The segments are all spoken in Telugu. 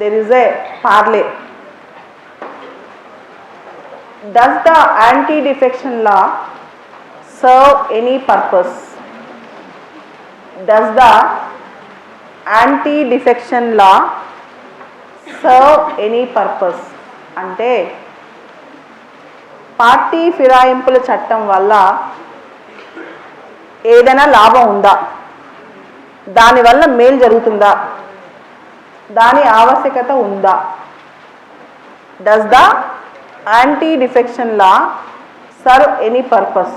There is a parley does the anti defection law serve any purpose does the anti defection law serve any purpose అంటే పార్టీ ఫిరాయింపుల చట్టం వల్ల ఏదైనా లాభం ఉందా? దానివల్ల మేలు జరుగుతుందా? దాని ఆవశ్యకత ఉందా? Does the anti defection law serve any purpose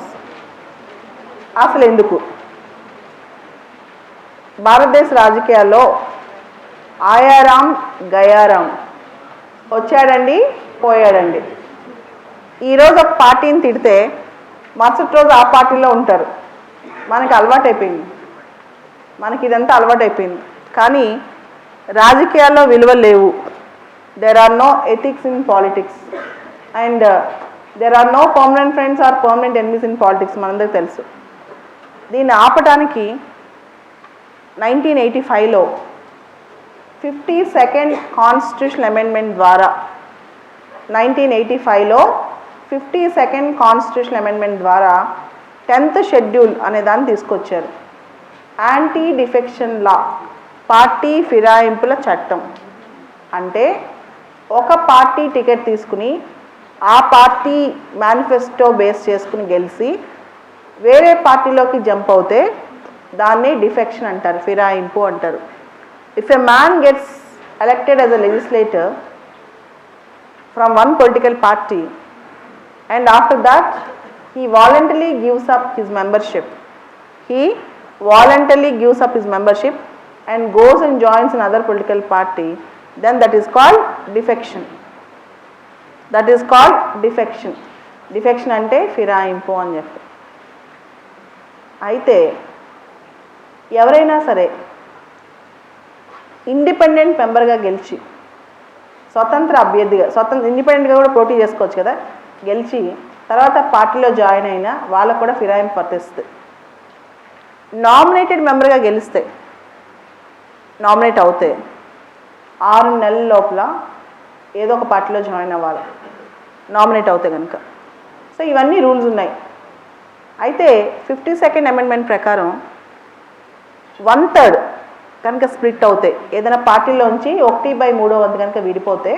అసలు ఎందుకు? భారతదేశ రాజకీయాల్లో ఆయారాం గయారాం వచ్చాడండి పోయాడండి. ఈరోజు ఒక పార్టీని తిడితే మరుసటి రోజు ఆ పార్టీలో ఉంటారు. మనకి అలవాటైపోయింది. మనకి ఇదంతా అలవాటైపోయింది. కానీ రాజకీయాల్లో విలువలు లేవు. There are no ethics in politics and there are no permanent friends or permanent enemies in politics మనందరికి తెలుసు. దీన్ని ఆపటానికి నైన్టీన్ ఎయిటీ ఫైవ్లో ఫిఫ్టీ సెకండ్ కాన్స్టిట్యూషన్ అమెండ్మెంట్ ద్వారా నైన్టీన్ ఎయిటీ ఫైవ్లో ఫిఫ్టీ సెకండ్ కాన్స్టిట్యూషన్ అమెండ్మెంట్ ద్వారా టెన్త్ షెడ్యూల్ అనే దాన్ని తీసుకొచ్చారు. యాంటీ డిఫెక్షన్ లా పార్టీ ఫిరాయింపుల చట్టం. అంటే ఒక పార్టీ టికెట్ తీసుకుని ఆ పార్టీ మేనిఫెస్టో బేస్ చేసుకుని గెలిచి వేరే పార్టీలోకి జంప్ అవుతే దాన్ని డిఫెక్షన్ అంటారు ఫిరాయింపు అంటారు. If a man gets elected as a legislator from one political party and after that he voluntary gives up his membership he voluntary gives up his membership and goes and joins another political party then that is called defection. That is called defection defection అంటే ఫిరాయింపు అని చెప్పి. అయితే ఎవరైనా సరే ఇండిపెండెంట్ మెంబర్గా గెలిచి స్వతంత్ర అభ్యర్థిగా స్వతంత్ర ఇండిపెండెంట్గా కూడా పోటీ చేసుకోవచ్చు కదా గెలిచి తర్వాత పార్టీలో జాయిన్ అయినా వాళ్ళకు కూడా ఫిరాయింపు వర్తిస్తుంది. నామినేటెడ్ మెంబర్గా గెలిస్తే నామినేట్ అవుతే ఆరు నెలల లోపల ఏదో ఒక పార్టీలో జాయిన్ అవ్వాలి. నామినేట్ అవుతే కనుక సో ఇవన్నీ రూల్స్ ఉన్నాయి. అయితే ఫిఫ్టీ సెకండ్ అమెండ్మెంట్ ప్రకారం వన్ థర్డ్ కనుక స్ప్లిట్ అవుతాయి ఏదైనా పార్టీలోంచి ఒకటి బై మూడో వంతు కనుక విడిపోతే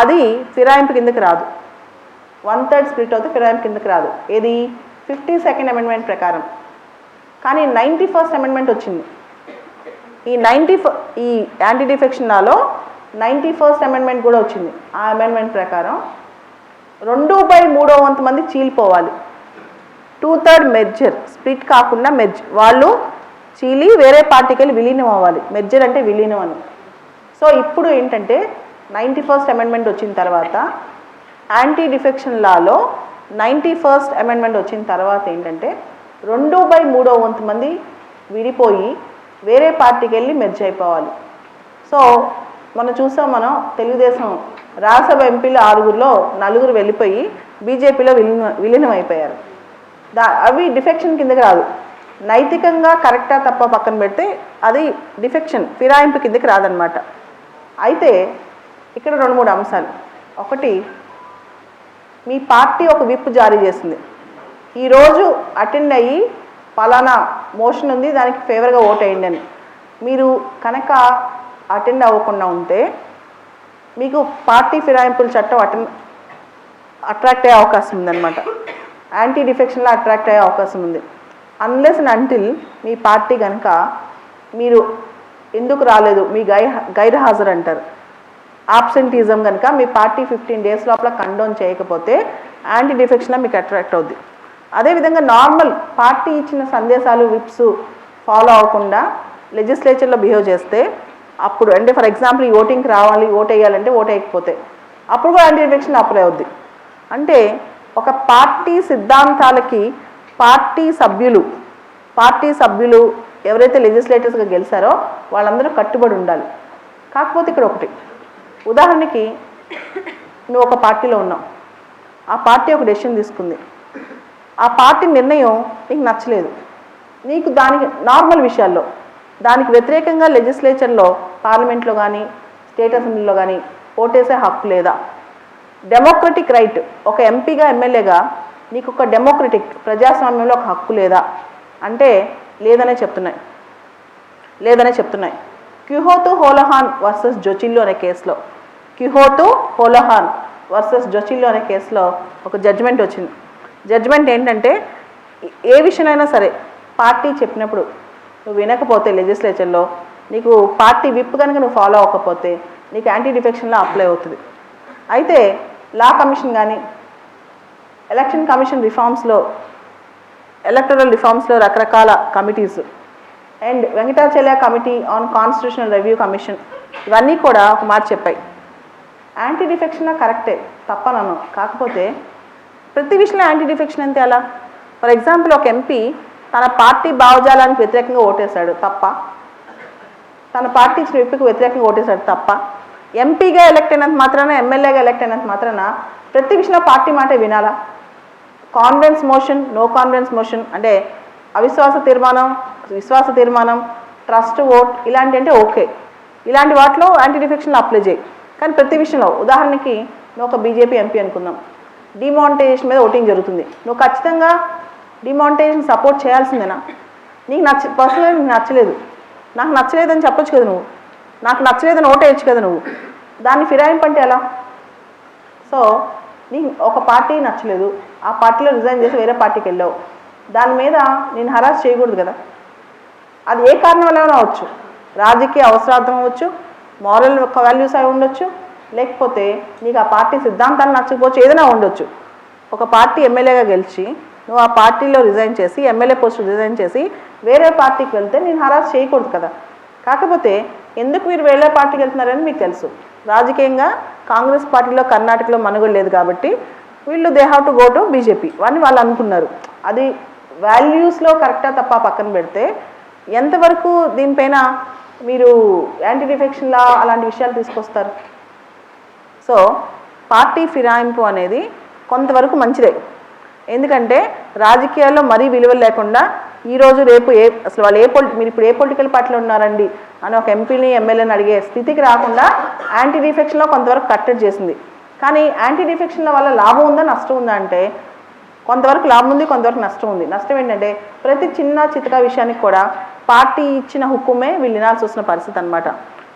అది ఫిరాయింపు కిందకి రాదు. వన్ థర్డ్ స్ప్లిట్ అవుతే ఫిరాయింపు కిందకి రాదు. ఏది? ఫిఫ్టీ సెకండ్ అమెండ్మెంట్ ప్రకారం. కానీ నైంటీ ఫస్ట్ అమెండ్మెంట్ వచ్చింది. ఈ నైంటీ ఈ యాంటీ డిఫెక్షన్ లాలో నైంటీ ఫస్ట్ అమెండ్మెంట్ కూడా వచ్చింది. ఆ అమెండ్మెంట్ ప్రకారం రెండు బై మూడో వంతు మంది చీలిపోవాలి. టూ థర్డ్ మెర్జర్ స్ప్లిట్ కాకుండా మెర్జ్ వాళ్ళు చీలి వేరే పార్టీకి వెళ్ళి విలీనం అవ్వాలి. మెర్జర్ అంటే విలీనం అని. సో ఇప్పుడు ఏంటంటే నైంటీ ఫస్ట్ అమెండ్మెంట్ వచ్చిన తర్వాత యాంటీ డిఫెక్షన్ లాలో నైంటీ ఫస్ట్ అమెండ్మెంట్ వచ్చిన తర్వాత ఏంటంటే రెండు బై మూడో వంతు మంది విడిపోయి వేరే పార్టీకి వెళ్ళి మెర్జ్ అయిపోవాలి. సో మనం చూసాం మనం తెలుగుదేశం రాజ్యసభ ఎంపీలు ఆరుగురిలో నలుగురు వెళ్ళిపోయి బీజేపీలో విలీన విలీనం అయిపోయారు దా అవి డిఫెక్షన్ కిందకి రాదు. నైతికంగా కరెక్టా తప్ప పక్కన పెడితే అది డిఫెక్షన్ ఫిరాయింపు కిందకి రాదనమాట అయితే ఇక్కడ రెండు మూడు అంశాలు. ఒకటి మీ పార్టీ ఒక విప్ జారీ చేసింది. ఈరోజు అటెండ్ అయ్యి పలానా మోషన్ ఉంది దానికి ఫేవర్గా ఓట్ వేయండి అని. మీరు కనుక అటెండ్ అవ్వకుండా ఉంటే మీకు పార్టీ ఫిరాయింపుల చట్టం అటెండ్ అట్రాక్ట్ అయ్యే అవకాశం ఉందన్నమాట. యాంటీ డిఫెక్షన్లో అట్రాక్ట్ అయ్యే అవకాశం ఉంది. అన్లెస్ అండ్ అంటిల్ మీ పార్టీ కనుక మీరు ఎందుకు రాలేదు మీ గై గైర్హాజరు అంటారు ఆబ్సెంటిజం కనుక మీ పార్టీ ఫిఫ్టీన్ డేస్ లోపల కండోన్ చేయకపోతే యాంటీ డిఫెక్షన్లో మీకు అట్రాక్ట్ అవుద్ది. అదేవిధంగా నార్మల్ పార్టీ ఇచ్చిన సందేశాలు విప్స్ ఫాలో అవ్వకుండా లెజిస్లేచర్లో బిహేవ్ చేస్తే అప్పుడు అంటే ఫర్ ఎగ్జాంపుల్ ఈ ఓటింగ్కి రావాలి ఓట్ వేయాలంటే ఓట్ వేయకపోతే అప్పుడు కూడా యాంటీ డిఫెక్షన్ అప్లై అవుద్ది. అంటే ఒక పార్టీ సిద్ధాంతాలకి పార్టీ సభ్యులు పార్టీ సభ్యులు ఎవరైతే లెజిస్లేటర్స్గా గెలిచారో వాళ్ళందరూ కట్టుబడి ఉండాలి. కాకపోతే ఇక్కడ ఒకటి ఉదాహరణకి నువ్వు ఒక పార్టీలో ఉన్నావు. ఆ పార్టీ ఒక డెసిషన్ తీసుకుంది. ఆ పార్టీ నిర్ణయం నీకు నచ్చలేదు. నీకు దానికి నార్మల్ విషయాల్లో దానికి వ్యతిరేకంగా లెజిస్లేచర్లో పార్లమెంట్లో కానీ స్టేట్ అసెంబ్లీలో కానీ ఓటేసే హక్కు లేదా? డెమోక్రటిక్ రైట్ ఒక ఎంపీగా ఎమ్మెల్యేగా నీకు ఒక డెమోక్రటిక్ ప్రజాస్వామ్యంలో ఒక హక్కు లేదా? అంటే లేదనే చెప్తున్నాయి. లేదనే చెప్తున్నాయి. క్యుహోతు హోలహాన్ వర్సెస్ జొచిల్లు అనే కేసులో క్యుహోతు హోలహాన్ వర్సెస్ జొచిల్లు అనే కేసులో ఒక జడ్జిమెంట్ వచ్చింది. జడ్జ్మెంట్ ఏంటంటే ఏ విషయమైనా సరే పార్టీ చెప్పినప్పుడు నువ్వు వినకపోతే లెజిస్లేచర్లో నీకు పార్టీ విప్ కనుక నువ్వు ఫాలో అవ్వకపోతే నీకు యాంటీ డిఫెక్షన్లో అప్లై అవుతుంది. అయితే లా కమిషన్ కానీ ఎలక్షన్ కమిషన్ రిఫార్మ్స్లో ఎలక్టరల్ రిఫార్మ్స్లో రకరకాల committees and Venkatachala committee on constitutional review commission ఇవన్నీ కూడా ఒక మాట చెప్పాయి. యాంటీ డిఫెక్షన్ కరెక్టే తప్పనను కాకపోతే ప్రతి విషయంలో యాంటీ డిఫెక్షన్ అంతే అలా ఫర్ ఎగ్జాంపుల్ ఒక ఎంపీ తన పార్టీ భావజాలానికి వ్యతిరేకంగా ఓటేశాడు తప్ప తన పార్టీ ఇచ్చిన విప్పుకి వ్యతిరేకంగా ఓటేశాడు తప్ప ఎంపీగా ఎలక్ట్ అయినంత మాత్రాన ఎమ్మెల్యేగా ఎలక్ట్ అయినంత మాత్రాన ప్రతి విషయంలో పార్టీ మాటే వినాలా? Confidence motion no confidence motion అంటే అవిశ్వాస తీర్మానం విశ్వాస తీర్మానం ట్రస్ట్ ఓట్ ఇలాంటి అంటే ఓకే. ఇలాంటి వాటిలో యాంటీ డిఫెక్షన్లు అప్లై చేయి. కానీ ప్రతి విషయంలో ఉదాహరణకి నువ్వు ఒక బీజేపీ ఎంపీ అనుకుందాం. డిమానిటైజేషన్ మీద ఓటింగ్ జరుగుతుంది. నువ్వు ఖచ్చితంగా డిమానిటైజేషన్ సపోర్ట్ చేయాల్సిందేనా? నీకు నచ్చ పర్సనల్గా నీకు నచ్చలేదు. నాకు నచ్చలేదని చెప్పొచ్చు కదా నువ్వు. నాకు నచ్చలేదని ఓటేయచ్చు కదా నువ్వు. దాన్ని ఫిరాయింపు అంటే ఎలా? సో నీ ఒక పార్టీ నచ్చలేదు. ఆ పార్టీలో రిజైన్ చేసి వేరే పార్టీకి వెళ్ళావు. దాని మీద నేను హరాస్ చేయకూడదు కదా. అది ఏ కారణం వల్ల అవ్వచ్చు. రాజకీయ అవసరార్థం అవ్వచ్చు. మారల్ వాల్యూస్ అయి ఉండొచ్చు. లేకపోతే నీకు ఆ పార్టీ సిద్ధాంతాలు నచ్చకపోవచ్చు ఏదైనా ఉండొచ్చు. ఒక పార్టీ ఎమ్మెల్యేగా గెలిచి నువ్వు ఆ పార్టీలో రిజైన్ చేసి ఎమ్మెల్యే పోస్ట్ రిజైన్ చేసి వేరే పార్టీకి వెళ్తే నేను హరాస్ చేయకూడదు కదా. కాకపోతే ఎందుకు మీరు వేరే పార్టీకి వెళ్తున్నారని మీకు తెలుసు. రాజకీయంగా కాంగ్రెస్ పార్టీలో కర్ణాటకలో మనుగడ లేదు కాబట్టి వీళ్ళు they have to go to BJP అని వాళ్ళు అనుకున్నారు. అది వాల్యూస్లో కరెక్టా తప్ప పక్కన పెడితే ఎంతవరకు దీనిపైన మీరు యాంటీ డిఫెక్షన్లా అలాంటి విషయాలు తీసుకొస్తారు? సో పార్టీ ఫిరాయింపు అనేది కొంతవరకు మంచిదే. ఎందుకంటే రాజకీయాల్లో మరీ విలువలు లేకుండా ఈరోజు రేపు ఏ అసలు వాళ్ళు ఏ పొలి మీరు ఇప్పుడు ఏ పొలిటికల్ పార్టీలో ఉన్నారండి అని ఒక ఎంపీని ఎమ్మెల్యేని అడిగే స్థితికి రాకుండా యాంటీ డిఫెక్షన్లో కొంతవరకు కట్టడి చేసింది. కానీ యాంటీ డిఫెక్షన్ల వల్ల లాభం ఉందా నష్టం ఉందా అంటే కొంతవరకు లాభం ఉంది కొంతవరకు నష్టం ఉంది. నష్టం ఏంటంటే ప్రతి చిన్న చితక విషయానికి కూడా పార్టీ ఇచ్చిన హుక్కుమే వీళ్ళు వినాల్సి వస్తున్న పరిస్థితి అనమాట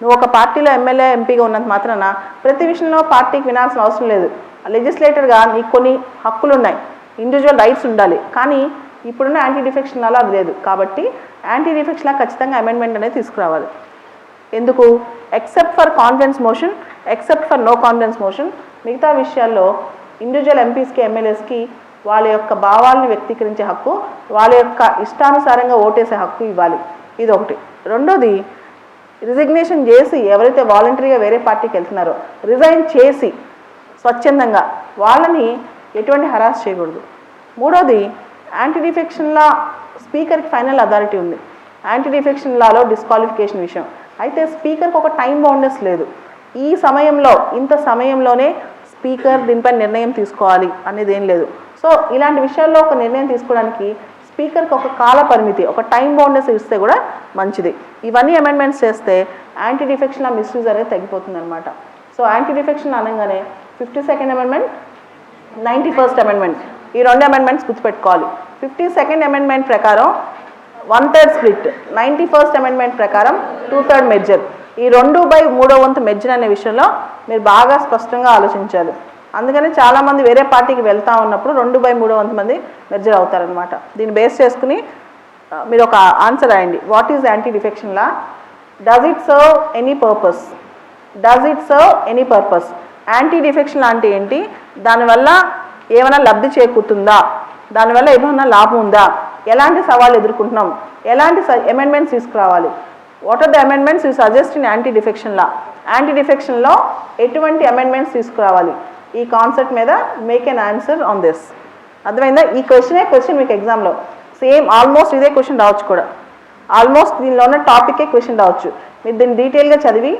నువ్వు ఒక పార్టీలో ఎమ్మెల్యే ఎంపీగా ఉన్నంత మాత్రాన ప్రతి విషయంలో పార్టీకి వినాల్సిన అవసరం లేదు. లెజిస్లేటర్గా నీకు కొన్ని హక్కులు ఉన్నాయి ఇండివిజువల్ రైట్స్ ఉండాలి. కానీ ఇప్పుడున్న యాంటీ డిఫెక్షన్ అలా అది లేదు. కాబట్టి యాంటీ డిఫెక్షన్ ఖచ్చితంగా అమెండ్మెంట్ అనేది తీసుకురావాలి. ఎందుకు? Except for confidence motion except for no confidence motion. మిగతా విషయాల్లో ఇండివిజువల్ ఎంపీస్కి ఎమ్మెల్యేస్కి వాళ్ళ యొక్క భావాలను వ్యక్తీకరించే హక్కు వాళ్ళ యొక్క ఇష్టానుసారంగా ఓటేసే హక్కు ఇవ్వాలి. ఇది ఒకటి రెండోది రిజిగ్నేషన్ చేసి ఎవరైతే వాలంటరీగా వేరే పార్టీకి వెళ్తున్నారో రిజైన్ చేసి స్వచ్ఛందంగా వాళ్ళని ఎటువంటి హరాస్ చేయకూడదు. మూడోది యాంటీ డిఫెక్షన్ లా స్పీకర్కి ఫైనల్ అథారిటీ ఉంది. యాంటీ డిఫెక్షన్ లాలో డిస్క్వాలిఫికేషన్ విషయం. అయితే స్పీకర్కి ఒక టైం బౌండెస్ లేదు. ఈ సమయంలో ఇంత సమయంలోనే స్పీకర్ దీనిపై నిర్ణయం తీసుకోవాలి అనేది ఏం లేదు. సో ఇలాంటి విషయాల్లో ఒక నిర్ణయం తీసుకోవడానికి స్పీకర్కి ఒక కాల పరిమితి ఒక టైం బౌండెస్ ఇస్తే కూడా మంచిది. ఇవన్నీ అమెండ్మెంట్స్ చేస్తే యాంటీ డిఫెక్షన్ ఆ మిస్యూజ్ అనేది తగ్గిపోతుంది అనమాట సో యాంటీ డిఫెక్షన్ అనగానే fifty second amendment ninety first amendment. ఈ రెండు అమెండ్మెంట్స్ గుర్తుపెట్టుకోవాలి. ఫిఫ్టీ సెకండ్ అమెండ్మెంట్ ప్రకారం one third split ninety first amendment ప్రకారం టూ థర్డ్ మెజర్. ఈ రెండు బై మూడో వంతు మెజర్ అనే విషయంలో మీరు బాగా స్పష్టంగా ఆలోచించాలి. అందుకని చాలామంది వేరే పార్టీకి వెళ్తా ఉన్నప్పుడు రెండు బై మూడో వంద మంది మెర్జర్ అవుతారనమాట దీన్ని బేస్ చేసుకుని మీరు ఒక ఆన్సర్ రాయండి. What is anti defection law does it serve any purpose does it serve any purpose anti defection అంటే ఏంటి? దానివల్ల ఏమైనా లబ్ధి చేకూరుతుందా? దానివల్ల ఏమైనా లాభం ఉందా? ఎలాంటి సవాళ్ళు ఎదుర్కొంటున్నాం? ఎలాంటి అమెండ్మెంట్స్ తీసుకురావాలి? What are the amendments you suggest in anti defection law anti డిఫెక్షన్లో ఎటువంటి అమెండ్మెంట్స్ తీసుకురావాలి? ఈ కాన్సెప్ట్ మీద make an answer on this అర్థమైందా? ఈ క్వశ్చనే క్వశ్చన్ మీకు ఎగ్జామ్లో సేమ్ ఆల్మోస్ట్ ఇదే క్వశ్చన్ రావచ్చు కూడా. ఆల్మోస్ట్ దీనిలో ఉన్న టాపికే క్వశ్చన్ రావచ్చు. మీరు దీన్ని డీటెయిల్గా చదివి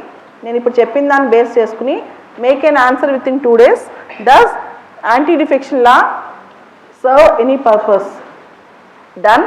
నేను ఇప్పుడు చెప్పిన దాన్ని బేస్ చేసుకుని make an answer within two days does anti defection law serve any purpose done